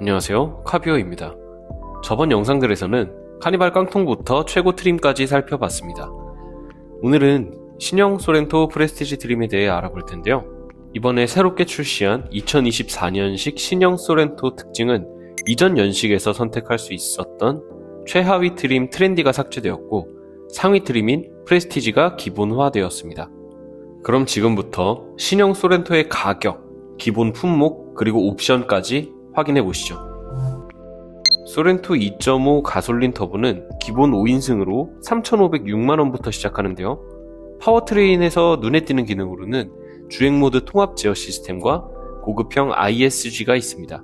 안녕하세요. 카비오입니다. 저번 영상들에서는 카니발 깡통부터 최고 트림까지 살펴봤습니다. 오늘은 신형 소렌토 프레스티지 트림에 대해 알아볼 텐데요. 이번에 새롭게 출시한 2024년식 신형 소렌토 특징은 이전 연식에서 선택할 수 있었던 최하위 트림 트렌디가 삭제되었고 상위 트림인 프레스티지가 기본화되었습니다. 그럼 지금부터 신형 소렌토의 가격, 기본 품목, 그리고 옵션까지 확인해 보시죠. 소렌토 2.5 가솔린 터보는 기본 5인승으로 3,506만원부터 시작하는데요. 파워트레인에서 눈에 띄는 기능으로는 주행모드 통합 제어 시스템과 고급형 ISG가 있습니다.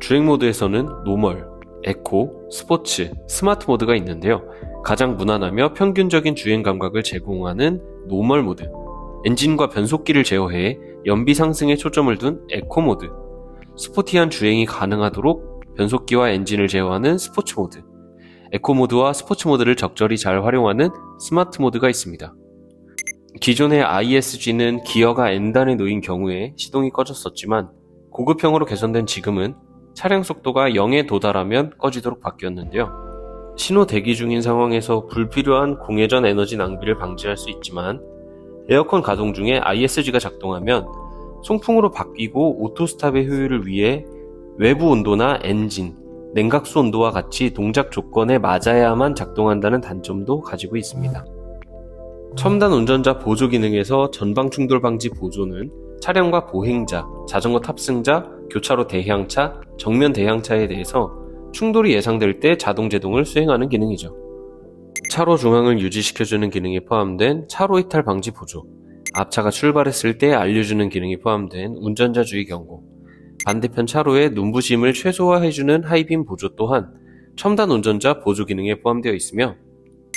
주행모드에서는 노멀, 에코, 스포츠, 스마트 모드가 있는데요. 가장 무난하며 평균적인 주행 감각을 제공하는 노멀 모드, 엔진과 변속기를 제어해 연비 상승에 초점을 둔 에코 모드, 스포티한 주행이 가능하도록 변속기와 엔진을 제어하는 스포츠 모드, 에코 모드와 스포츠 모드를 적절히 잘 활용하는 스마트 모드가 있습니다. 기존의 ISG는 기어가 N단에 놓인 경우에 시동이 꺼졌었지만 고급형으로 개선된 지금은 차량 속도가 0에 도달하면 꺼지도록 바뀌었는데요. 신호 대기 중인 상황에서 불필요한 공회전 에너지 낭비를 방지할 수 있지만 에어컨 가동 중에 ISG가 작동하면 송풍으로 바뀌고 오토스탑의 효율을 위해 외부 온도나 엔진, 냉각수 온도와 같이 동작 조건에 맞아야만 작동한다는 단점도 가지고 있습니다. 첨단 운전자 보조 기능에서 전방 충돌 방지 보조는 차량과 보행자, 자전거 탑승자, 교차로 대향차, 정면 대향차에 대해서 충돌이 예상될 때 자동 제동을 수행하는 기능이죠. 차로 중앙을 유지시켜주는 기능이 포함된 차로 이탈 방지 보조, 앞차가 출발했을 때 알려주는 기능이 포함된 운전자 주의 경고, 반대편 차로의 눈부심을 최소화해주는 하이빔 보조 또한 첨단 운전자 보조 기능에 포함되어 있으며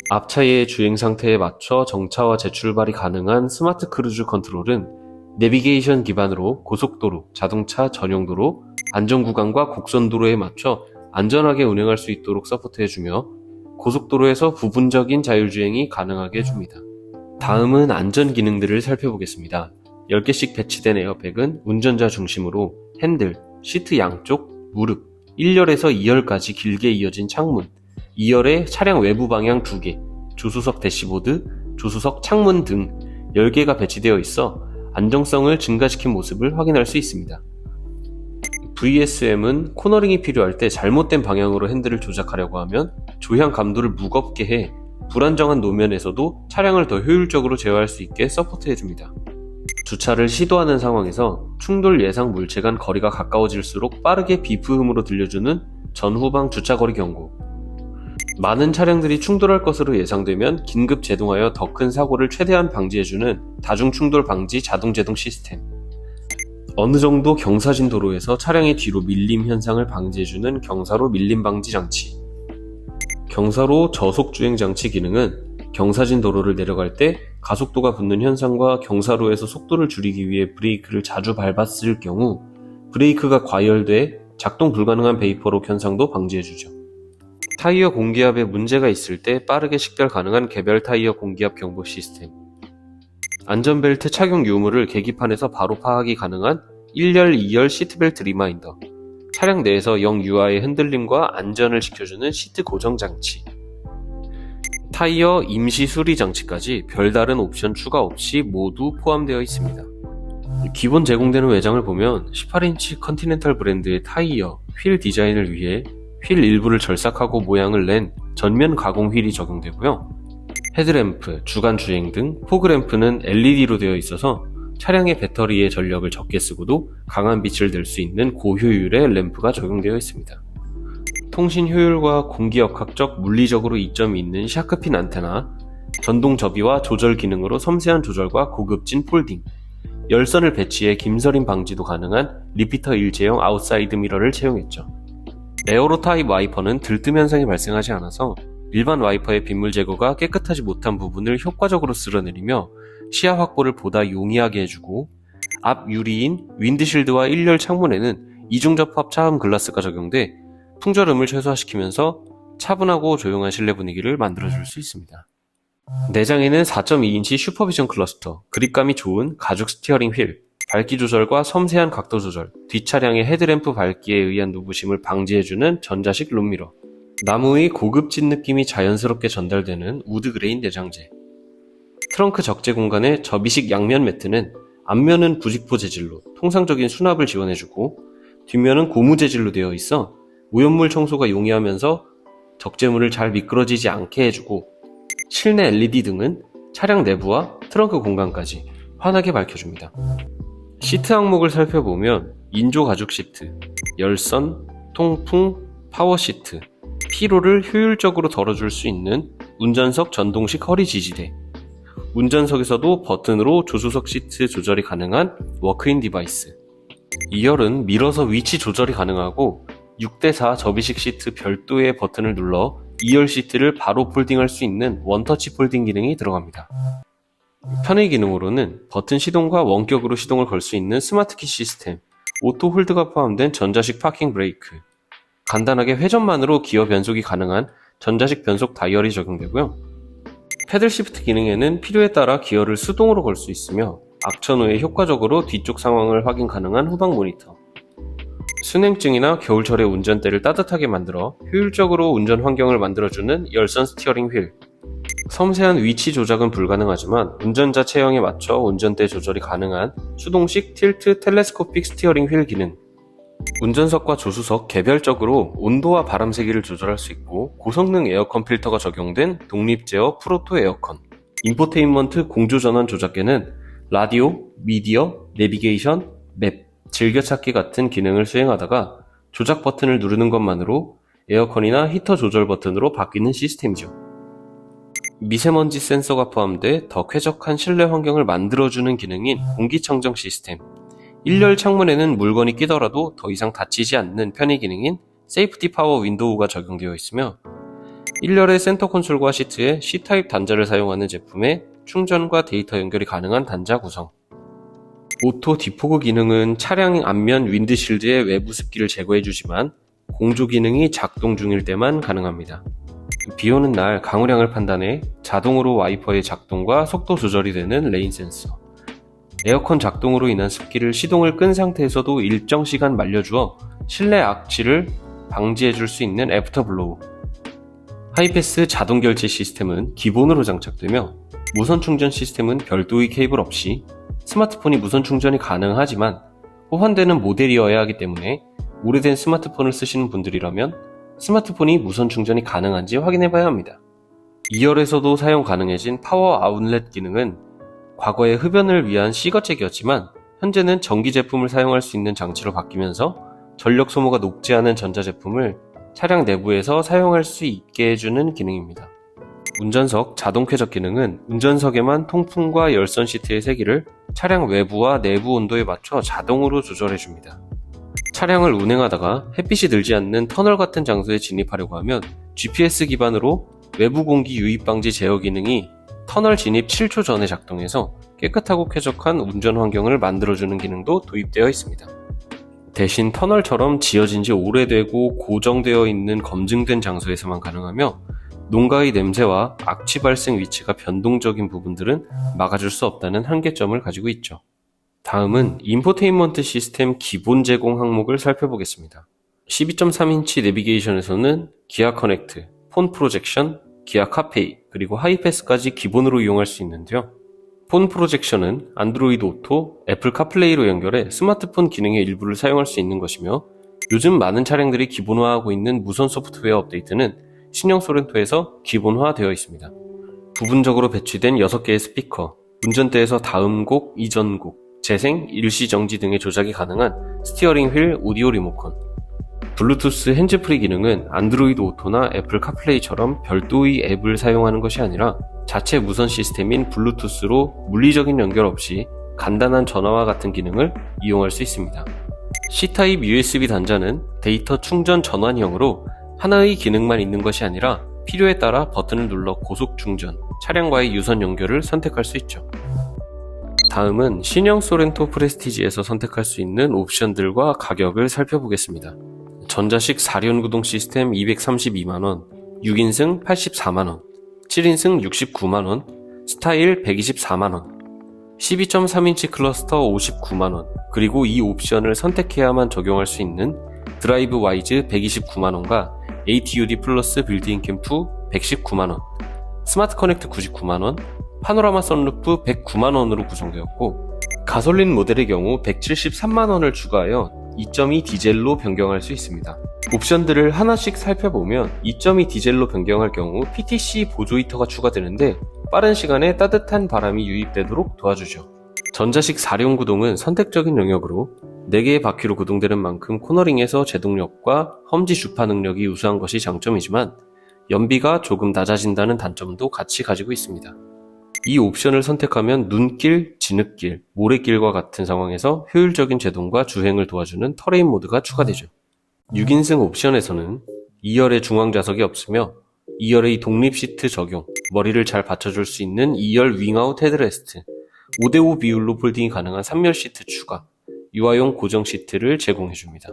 앞차의 주행 상태에 맞춰 정차와 재출발이 가능한 스마트 크루즈 컨트롤은 내비게이션 기반으로 고속도로, 자동차 전용도로, 안전구간과 곡선도로에 맞춰 안전하게 운행할 수 있도록 서포트해주며 고속도로에서 부분적인 자율주행이 가능하게 해줍니다. 다음은 안전 기능들을 살펴보겠습니다. 10개씩 배치된 에어백은 운전자 중심으로 핸들, 시트 양쪽, 무릎, 1열에서 2열까지 길게 이어진 창문, 2열에 차량 외부 방향 2개, 조수석 대시보드, 조수석 창문 등 10개가 배치되어 있어 안정성을 증가시킨 모습을 확인할 수 있습니다. VSM은 코너링이 필요할 때 잘못된 방향으로 핸들을 조작하려고 하면 조향 감도를 무겁게 해 불안정한 노면에서도 차량을 더 효율적으로 제어할 수 있게 서포트해줍니다. 주차를 시도하는 상황에서 충돌 예상 물체 간 거리가 가까워질수록 빠르게 비프음으로 들려주는 전후방 주차거리 경고. 많은 차량들이 충돌할 것으로 예상되면 긴급 제동하여 더 큰 사고를 최대한 방지해주는 다중 충돌 방지 자동 제동 시스템. 어느 정도 경사진 도로에서 차량의 뒤로 밀림 현상을 방지해주는 경사로 밀림 방지 장치. 경사로 저속 주행 장치 기능은 경사진 도로를 내려갈 때 가속도가 붙는 현상과 경사로에서 속도를 줄이기 위해 브레이크를 자주 밟았을 경우 브레이크가 과열돼 작동 불가능한 베이퍼록 현상도 방지해주죠. 타이어 공기압에 문제가 있을 때 빠르게 식별 가능한 개별 타이어 공기압 경보 시스템. 안전벨트 착용 유무를 계기판에서 바로 파악이 가능한 1열, 2열 시트벨트 리마인더. 차량 내에서 영유아의 흔들림과 안전을 지켜주는 시트 고정 장치. 타이어 임시 수리 장치까지 별다른 옵션 추가 없이 모두 포함되어 있습니다. 기본 제공되는 외장을 보면 18인치 컨티넨탈 브랜드의 타이어, 휠 디자인을 위해 휠 일부를 절삭하고 모양을 낸 전면 가공 휠이 적용되고요. 헤드램프, 주간 주행 등 포그램프는 LED로 되어 있어서 차량의 배터리의 전력을 적게 쓰고도 강한 빛을 낼 수 있는 고효율의 램프가 적용되어 있습니다. 통신 효율과 공기역학적 물리적으로 이점이 있는 샤크핀 안테나, 전동 접이와 조절 기능으로 섬세한 조절과 고급진 폴딩, 열선을 배치해 김서림 방지도 가능한 리피터 일체형 아웃사이드 미러를 채용했죠. 에어로 타입 와이퍼는 들뜸 현상이 발생하지 않아서 일반 와이퍼의 빗물 제거가 깨끗하지 못한 부분을 효과적으로 쓸어내리며 시야 확보를 보다 용이하게 해주고 앞 유리인 윈드실드와 1열 창문에는 이중 접합 차음 글라스가 적용돼 풍절음을 최소화시키면서 차분하고 조용한 실내 분위기를 만들어줄 수 있습니다. 내장에는 4.2인치 슈퍼비전 클러스터, 그립감이 좋은 가죽 스티어링 휠, 밝기 조절과 섬세한 각도 조절, 뒷차량의 헤드램프 밝기에 의한 누부심을 방지해주는 전자식 룸미러, 나무의 고급진 느낌이 자연스럽게 전달되는 우드 그레인 내장재, 트렁크 적재 공간의 접이식 양면 매트는 앞면은 부직포 재질로 통상적인 수납을 지원해주고 뒷면은 고무 재질로 되어 있어 오염물 청소가 용이하면서 적재물을 잘 미끄러지지 않게 해주고 실내 LED 등은 차량 내부와 트렁크 공간까지 환하게 밝혀줍니다. 시트 항목을 살펴보면 인조 가죽 시트, 열선, 통풍, 파워 시트, 피로를 효율적으로 덜어줄 수 있는 운전석 전동식 허리 지지대, 운전석에서도 버튼으로 조수석 시트 조절이 가능한 워크인 디바이스. 2열은 밀어서 위치 조절이 가능하고 6대4 접이식 시트 별도의 버튼을 눌러 2열 시트를 바로 폴딩할 수 있는 원터치 폴딩 기능이 들어갑니다. 편의 기능으로는 버튼 시동과 원격으로 시동을 걸 수 있는 스마트키 시스템, 오토 홀드가 포함된 전자식 파킹 브레이크, 간단하게 회전만으로 기어 변속이 가능한 전자식 변속 다이얼이 적용되고요. 패들 시프트 기능에는 필요에 따라 기어를 수동으로 걸 수 있으며 악천 후에 효과적으로 뒤쪽 상황을 확인 가능한 후방 모니터. 순행증이나 겨울철의 운전대를 따뜻하게 만들어 효율적으로 운전 환경을 만들어주는 열선 스티어링 휠. 섬세한 위치 조작은 불가능하지만 운전자 체형에 맞춰 운전대 조절이 가능한 수동식 틸트 텔레스코픽 스티어링 휠 기능. 운전석과 조수석 개별적으로 온도와 바람 세기를 조절할 수 있고 고성능 에어컨 필터가 적용된 독립 제어 프로토 에어컨. 인포테인먼트 공조 전원 조작계는 라디오, 미디어, 내비게이션, 맵, 즐겨찾기 같은 기능을 수행하다가 조작 버튼을 누르는 것만으로 에어컨이나 히터 조절 버튼으로 바뀌는 시스템이죠. 미세먼지 센서가 포함돼 더 쾌적한 실내 환경을 만들어주는 기능인 공기청정 시스템. 1열 창문에는 물건이 끼더라도 더 이상 닫히지 않는 편의 기능인 세이프티 파워 윈도우가 적용되어 있으며 1열의 센터 콘솔과 시트에 C타입 단자를 사용하는 제품에 충전과 데이터 연결이 가능한 단자 구성. 오토 디포그 기능은 차량 앞면 윈드실드의 외부 습기를 제거해주지만 공조 기능이 작동 중일 때만 가능합니다. 비 오는 날 강우량을 판단해 자동으로 와이퍼의 작동과 속도 조절이 되는 레인 센서. 에어컨 작동으로 인한 습기를 시동을 끈 상태에서도 일정 시간 말려주어 실내 악취를 방지해줄 수 있는 애프터블로우. 하이패스 자동 결제 시스템은 기본으로 장착되며 무선 충전 시스템은 별도의 케이블 없이 스마트폰이 무선 충전이 가능하지만 호환되는 모델이어야 하기 때문에 오래된 스마트폰을 쓰시는 분들이라면 스마트폰이 무선 충전이 가능한지 확인해 봐야 합니다. 2열에서도 사용 가능해진 파워 아웃렛 기능은 과거에 흡연을 위한 시거잭이었지만 현재는 전기 제품을 사용할 수 있는 장치로 바뀌면서 전력 소모가 높지 않은 전자제품을 차량 내부에서 사용할 수 있게 해주는 기능입니다. 운전석 자동 쾌적 기능은 운전석에만 통풍과 열선 시트의 세기를 차량 외부와 내부 온도에 맞춰 자동으로 조절해줍니다. 차량을 운행하다가 햇빛이 들지 않는 터널 같은 장소에 진입하려고 하면 GPS 기반으로 외부 공기 유입 방지 제어 기능이 터널 진입 7초 전에 작동해서 깨끗하고 쾌적한 운전 환경을 만들어주는 기능도 도입되어 있습니다. 대신 터널처럼 지어진 지 오래되고 고정되어 있는 검증된 장소에서만 가능하며 농가의 냄새와 악취 발생 위치가 변동적인 부분들은 막아줄 수 없다는 한계점을 가지고 있죠. 다음은 인포테인먼트 시스템 기본 제공 항목을 살펴보겠습니다. 12.3인치 내비게이션에서는 기아 커넥트, 폰 프로젝션, 기아 카페이, 그리고 하이패스까지 기본으로 이용할 수 있는데요. 폰 프로젝션은 안드로이드 오토, 애플 카플레이로 연결해 스마트폰 기능의 일부를 사용할 수 있는 것이며 요즘 많은 차량들이 기본화하고 있는 무선 소프트웨어 업데이트는 신형 소렌토에서 기본화되어 있습니다. 부분적으로 배치된 6개의 스피커, 운전대에서 다음 곡, 이전 곡, 재생, 일시 정지 등의 조작이 가능한 스티어링 휠 오디오 리모컨, 블루투스 핸즈프리 기능은 안드로이드 오토나 애플 카플레이처럼 별도의 앱을 사용하는 것이 아니라 자체 무선 시스템인 블루투스로 물리적인 연결 없이 간단한 전화와 같은 기능을 이용할 수 있습니다. C타입 USB 단자는 데이터 충전 전환형으로 하나의 기능만 있는 것이 아니라 필요에 따라 버튼을 눌러 고속 충전, 차량과의 유선 연결을 선택할 수 있죠. 다음은 신형 소렌토 프레스티지에서 선택할 수 있는 옵션들과 가격을 살펴보겠습니다. 전자식 4륜 구동 시스템 232만원, 6인승 84만원, 7인승 69만원, 스타일 124만원, 12.3인치 클러스터 59만원, 그리고 이 옵션을 선택해야만 적용할 수 있는 드라이브 와이즈 129만원과 ATUD 플러스 빌드인 캠2 119만원, 스마트 커넥트 99만원, 파노라마 선루프 109만원으로 구성되었고, 가솔린 모델의 경우 173만원을 추가하여 2.2 디젤로 변경할 수 있습니다. 옵션들을 하나씩 살펴보면 2.2 디젤로 변경할 경우 PTC 보조 히터가 추가되는데 빠른 시간에 따뜻한 바람이 유입되도록 도와주죠. 전자식 4륜 구동은 선택적인 영역으로 4개의 바퀴로 구동되는 만큼 코너링에서 제동력과 험지 주파 능력이 우수한 것이 장점이지만 연비가 조금 낮아진다는 단점도 같이 가지고 있습니다. 이 옵션을 선택하면 눈길, 진흙길, 모래길과 같은 상황에서 효율적인 제동과 주행을 도와주는 터레인 모드가 추가되죠. 6인승 옵션에서는 2열의 중앙 좌석이 없으며 2열의 독립 시트 적용, 머리를 잘 받쳐줄 수 있는 2열 윙아웃 헤드레스트, 5대5 비율로 폴딩이 가능한 3열 시트 추가, 유아용 고정 시트를 제공해줍니다.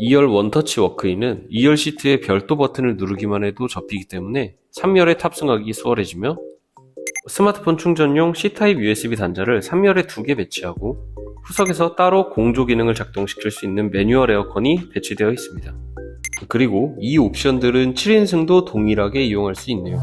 2열 원터치 워크인은 2열 시트에 별도 버튼을 누르기만 해도 접히기 때문에 3열에 탑승하기 수월해지며 스마트폰 충전용 C타입 USB 단자를 3열에 2개 배치하고 후석에서 따로 공조 기능을 작동시킬 수 있는 매뉴얼 에어컨이 배치되어 있습니다. 그리고 이 옵션들은 7인승도 동일하게 이용할 수 있네요.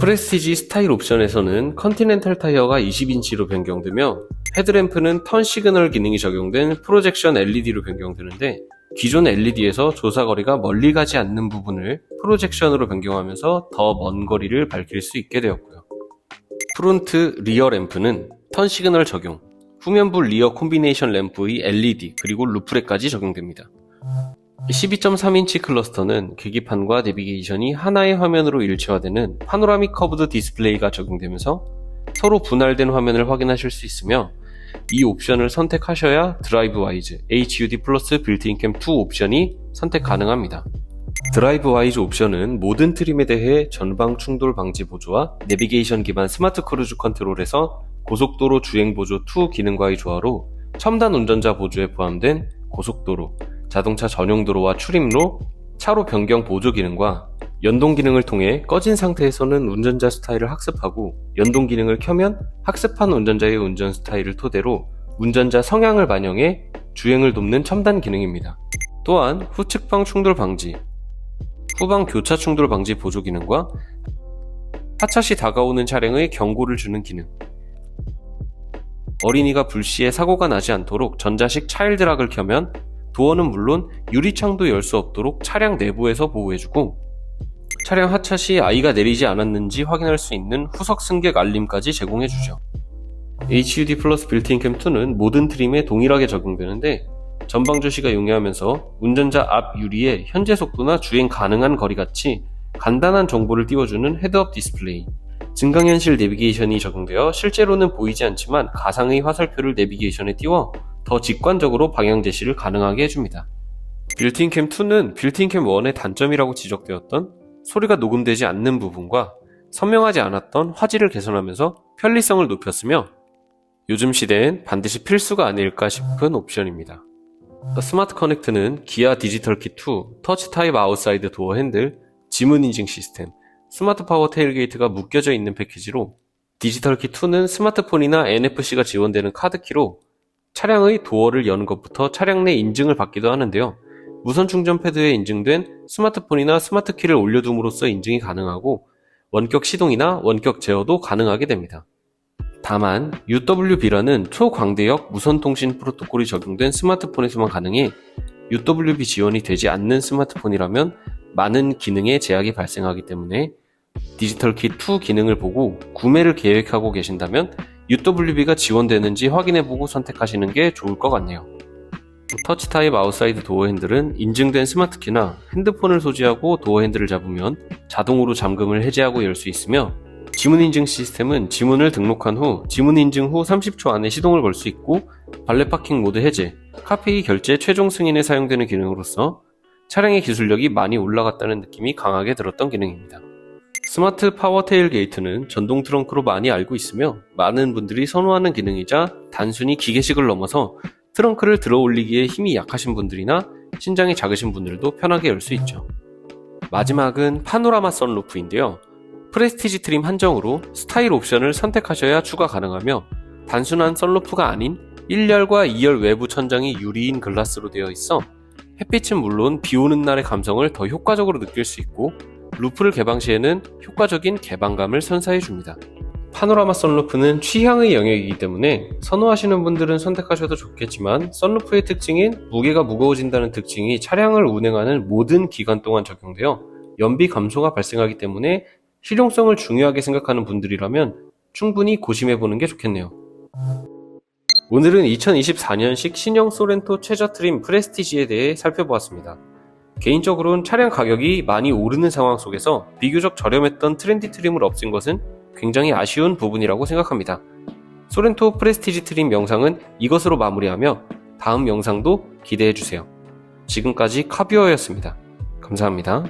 프레스티지 스타일 옵션에서는 컨티넨탈 타이어가 20인치로 변경되며 헤드램프는 턴 시그널 기능이 적용된 프로젝션 LED로 변경되는데 기존 LED에서 조사거리가 멀리 가지 않는 부분을 프로젝션으로 변경하면서 더 먼 거리를 밝힐 수 있게 되었고요. 프론트 리어 램프는 턴 시그널 적용, 후면부 리어 콤비네이션 램프의 LED 그리고 루프렉까지 적용됩니다. 12.3인치 클러스터는 계기판과 내비게이션이 하나의 화면으로 일체화되는 파노라믹 커브드 디스플레이가 적용되면서 서로 분할된 화면을 확인하실 수 있으며 이 옵션을 선택하셔야 드라이브 와이즈 HUD 플러스 빌트인 캠2 옵션이 선택 가능합니다. 드라이브 와이즈 옵션은 모든 트림에 대해 전방 충돌 방지 보조와 내비게이션 기반 스마트 크루즈 컨트롤에서 고속도로 주행 보조 2 기능과의 조화로 첨단 운전자 보조에 포함된 고속도로, 자동차 전용 도로와 출입로, 차로 변경 보조 기능과 연동 기능을 통해 꺼진 상태에서는 운전자 스타일을 학습하고 연동 기능을 켜면 학습한 운전자의 운전 스타일을 토대로 운전자 성향을 반영해 주행을 돕는 첨단 기능입니다. 또한 후측방 충돌 방지, 후방 교차 충돌 방지 보조 기능과 하차 시 다가오는 차량의 경고를 주는 기능, 어린이가 불시에 사고가 나지 않도록 전자식 차일드락을 켜면 도어는 물론 유리창도 열 수 없도록 차량 내부에서 보호해주고 차량 하차 시 아이가 내리지 않았는지 확인할 수 있는 후석 승객 알림까지 제공해주죠. HUD 플러스 빌트인 캠2는 모든 트림에 동일하게 적용되는데 전방 주시가 용이하면서 운전자 앞 유리에 현재 속도나 주행 가능한 거리 같이 간단한 정보를 띄워주는 헤드업 디스플레이, 증강현실 내비게이션이 적용되어 실제로는 보이지 않지만 가상의 화살표를 내비게이션에 띄워 더 직관적으로 방향 제시를 가능하게 해줍니다. 빌트인 캠 2는 빌트인 캠 1의 단점이라고 지적되었던 소리가 녹음되지 않는 부분과 선명하지 않았던 화질을 개선하면서 편리성을 높였으며 요즘 시대엔 반드시 필수가 아닐까 싶은 옵션입니다. 스마트 커넥트는 기아 디지털 키2, 터치 타입 아웃사이드 도어 핸들, 지문 인증 시스템, 스마트 파워 테일게이트가 묶여져 있는 패키지로 디지털 키2는 스마트폰이나 NFC가 지원되는 카드키로 차량의 도어를 여는 것부터 차량 내 인증을 받기도 하는데요. 무선 충전 패드에 인증된 스마트폰이나 스마트키를 올려둠으로써 인증이 가능하고 원격 시동이나 원격 제어도 가능하게 됩니다. 다만 UWB라는 초광대역 무선통신 프로토콜이 적용된 스마트폰에서만 가능해 UWB 지원이 되지 않는 스마트폰이라면 많은 기능에 제약이 발생하기 때문에 디지털 키2 기능을 보고 구매를 계획하고 계신다면 UWB가 지원되는지 확인해보고 선택하시는 게 좋을 것 같네요. 터치 타입 아웃사이드 도어 핸들은 인증된 스마트키나 핸드폰을 소지하고 도어 핸들을 잡으면 자동으로 잠금을 해제하고 열 수 있으며 지문 인증 시스템은 지문을 등록한 후 지문 인증 후 30초 안에 시동을 걸 수 있고 발레 파킹 모드 해제, 카페이 결제 최종 승인에 사용되는 기능으로서 차량의 기술력이 많이 올라갔다는 느낌이 강하게 들었던 기능입니다. 스마트 파워 테일 게이트는 전동 트렁크로 많이 알고 있으며 많은 분들이 선호하는 기능이자 단순히 기계식을 넘어서 트렁크를 들어 올리기에 힘이 약하신 분들이나 신장이 작으신 분들도 편하게 열 수 있죠. 마지막은 파노라마 선루프인데요. 프레스티지 트림 한정으로 스타일 옵션을 선택하셔야 추가 가능하며 단순한 썬루프가 아닌 1열과 2열 외부 천장이 유리인 글라스로 되어 있어 햇빛은 물론 비 오는 날의 감성을 더 효과적으로 느낄 수 있고 루프를 개방 시에는 효과적인 개방감을 선사해 줍니다. 파노라마 썬루프는 취향의 영역이기 때문에 선호하시는 분들은 선택하셔도 좋겠지만 썬루프의 특징인 무게가 무거워진다는 특징이 차량을 운행하는 모든 기간 동안 적용되어 연비 감소가 발생하기 때문에 실용성을 중요하게 생각하는 분들이라면 충분히 고심해 보는 게 좋겠네요. 오늘은 2024년식 신형 소렌토 최저 트림 프레스티지에 대해 살펴보았습니다. 개인적으로는 차량 가격이 많이 오르는 상황 속에서 비교적 저렴했던 트렌디 트림을 없앤 것은 굉장히 아쉬운 부분이라고 생각합니다. 소렌토 프레스티지 트림 영상은 이것으로 마무리하며 다음 영상도 기대해 주세요. 지금까지 카비어였습니다. 감사합니다.